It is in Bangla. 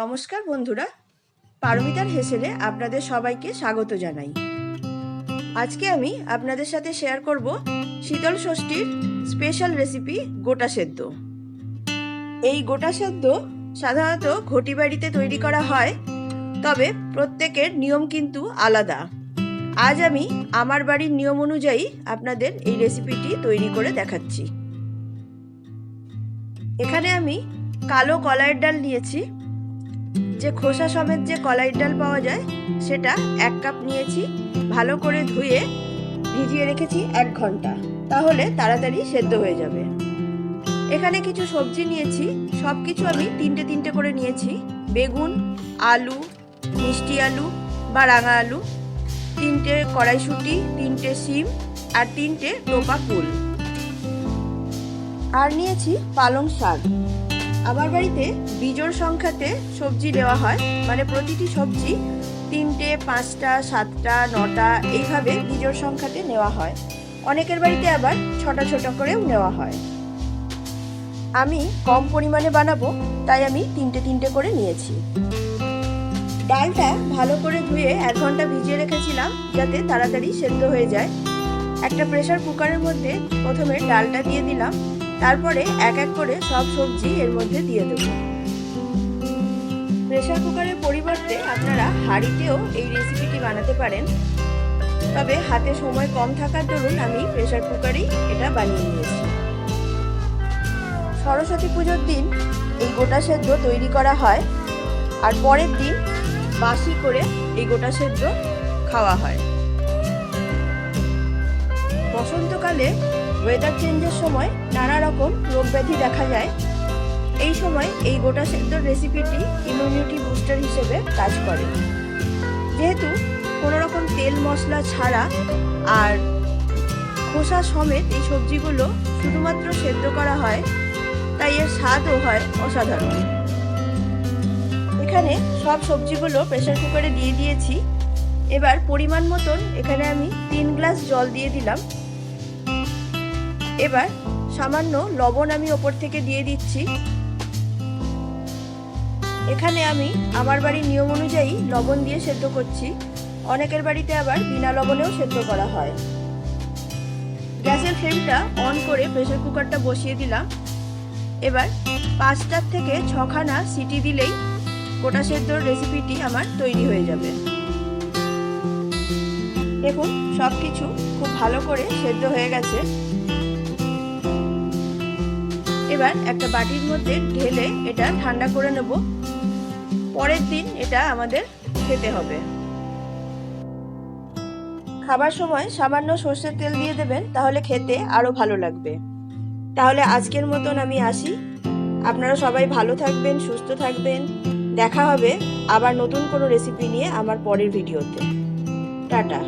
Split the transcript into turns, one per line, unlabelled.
নমস্কার বন্ধুরা, পারমিতার হেসেলে আপনাদের সবাইকে স্বাগত জানাই। আজকে আমি আপনাদের সাথে শেয়ার করব শীতল ষষ্ঠীর স্পেশাল রেসিপি গোটা সেদ্ধ। এই গোটা সেদ্ধ সাধারণত ঘটি বাড়িতে তৈরি করা হয়, তবে প্রত্যেকের নিয়ম কিন্তু আলাদা। আজ আমি আমার বাড়ির নিয়ম অনুযায়ী আপনাদের এই রেসিপিটি তৈরি করে দেখাচ্ছি। এখানে আমি কালো কলাইয়ের ডাল নিয়েছি যে খোসা সমেত যে কলাই ডাল পাওয়া যায়, সেটা এক কাপ নিয়েছি, ভালো করে ধুয়ে ভিজিয়ে রেখেছি এক ঘণ্টা, তাহলে তাড়াতাড়ি সেদ্ধ হয়ে যাবে। এখানে কিছু সবজি নিয়েছি সব কিছু আমি তিনটে তিনটে করে নিয়েছি, বেগুন, আলু, মিষ্টি আলু বা রাঙা আলু, তিনটে কড়াইশুঁটি, তিনটে শিম আর তিনটে টোপা ফুল। আর নিয়েছি পালং শাক। আমার বাড়িতে বিজোড় সংখ্যাতে সবজি দেওয়া হয়। মানে প্রতিটি সবজি তিনটে, পাঁচটা, সাতটা, নটা, এইভাবে বিজোড় সংখ্যাতে নেওয়া হয়। অনেকের বাড়িতে আবার ছটা, ছোট করেও নেওয়া হয়। আমি কম পরিমাণে বানাবো, তাই আমি তিনটে তিনটে করে নিয়েছি। ডালটা ভালো করে ধুয়ে এক ঘণ্টা ভিজিয়ে রেখেছিলাম, যাতে তাড়াতাড়ি সেদ্ধ হয়ে যায়। একটা প্রেশার কুকারের মধ্যে প্রথমে ডালটা দিয়ে দিলাম। তারপরে এক এক করে সব সবজি এর মধ্যে দিয়ে দেব। প্রেশার কুকারের পরিবর্তে আপনারা হাঁড়িতেও এই রেসিপিটি বানাতে পারেন। তবে হাতে সময় কম থাকার দরুন আমি প্রেশার কুকারেই এটা বানিয়ে নিয়েছি। সরস্বতী পুজোর দিন এই গোটা সেদ্ধ তৈরি করা হয় আর পরের দিন বাসি করে এই গোটা সেদ্ধ খাওয়া হয়। বসন্তকালে ওয়েদার চেঞ্জের সময় নানা রকম রোগ ব্যাধি দেখা যায়। এই সময় এই গোটা সেদ্ধর রেসিপিটি ইমিউনিটি বুস্টার হিসেবে কাজ করে। যেহেতু কোনো রকম তেল মশলা ছাড়া আর খোসা সমেত এই সবজিগুলো শুধুমাত্র সেদ্ধ করা হয়, তাই এর স্বাদও হয় অসাধারণ। এখানে সব সবজিগুলো প্রেশার কুকারে দিয়ে দিয়েছি। এবার পরিমাণ মতন এখানে আমি তিন গ্লাস জল দিয়ে দিলাম। এবার সামান্য লবণ আমি ওপর থেকে দিয়ে দিচ্ছি। এখানে আমি আমার বাড়ির নিয়ম অনুযায়ী লবণ দিয়ে সেদ্ধ করছি। অনেকের বাড়িতে আবার বিনা লবণেও সেদ্ধ করা হয়। গ্যাসের ফ্লেমটা অন করে প্রেসার কুকারটা বসিয়ে দিলাম। এবার পাঁচটার থেকে ছখানা সিটি দিলেই গোটা সেদ্ধর রেসিপিটি আমার তৈরি হয়ে যাবে। দেখুন সব কিছু খুব ভালো করে সেদ্ধ হয়ে গেছে। এবার একটা বাটির মধ্যে ঢেলে এটা ঠান্ডা করে নেব। পরের দিন এটা আমাদের খেতে হবে। খাবার সময় সামান্য সর্ষের তেল দিয়ে দেবেন, তাহলে খেতে আরও ভালো লাগবে। তাহলে আজকের মতন আমি আসি। আপনারা সবাই ভালো থাকবেন, সুস্থ থাকবেন। দেখা হবে আবার নতুন কোনো রেসিপি নিয়ে আমার পরের ভিডিওতে টাটা।